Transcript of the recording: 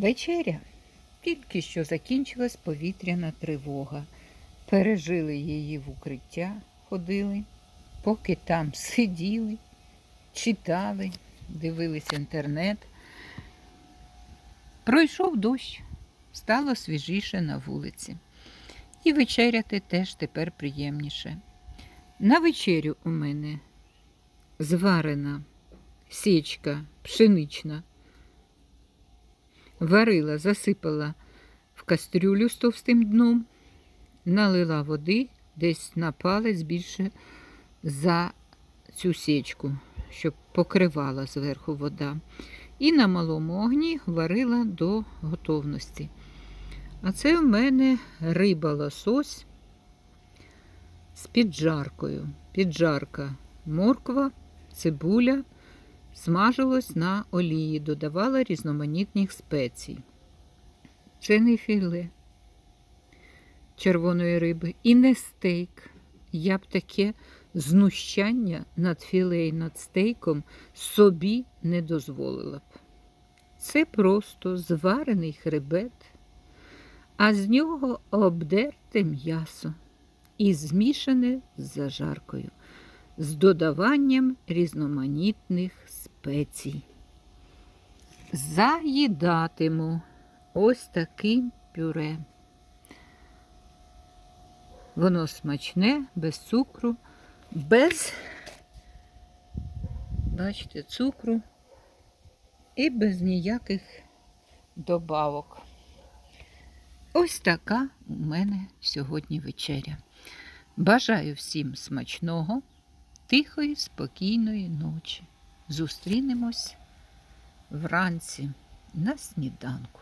Вечеря. Тільки що закінчилась повітряна тривога. Пережили її в укриття, ходили, поки там сиділи, читали, дивились інтернет. Пройшов дощ, стало свіжіше на вулиці. І вечеряти теж тепер приємніше. На вечерю у мене зварена січка пшенична. Варила, засипала в кастрюлю з товстим дном, налила води десь на палець більше за цю січку, щоб покривала зверху вода. І на малому огні варила до готовності. А це в мене риба лосось з піджаркою. Піджарка морква, цибуля смажилось на олії, додавала різноманітних спецій. Не філе червоної риби і не стейк. Я б таке знущання над філе і над стейком собі не дозволила б. Це просто зварений хребет, а з нього обдерте м'ясо і змішане з зажаркою, з додаванням різноманітних спецій. Заїдатиму ось таким пюре. Воно смачне, без цукру, без, бачите, цукру і без ніяких добавок. Ось така у мене сьогодні вечеря. Бажаю всім смачного, тихої, спокійної ночі. Зустрінемось вранці на сніданку.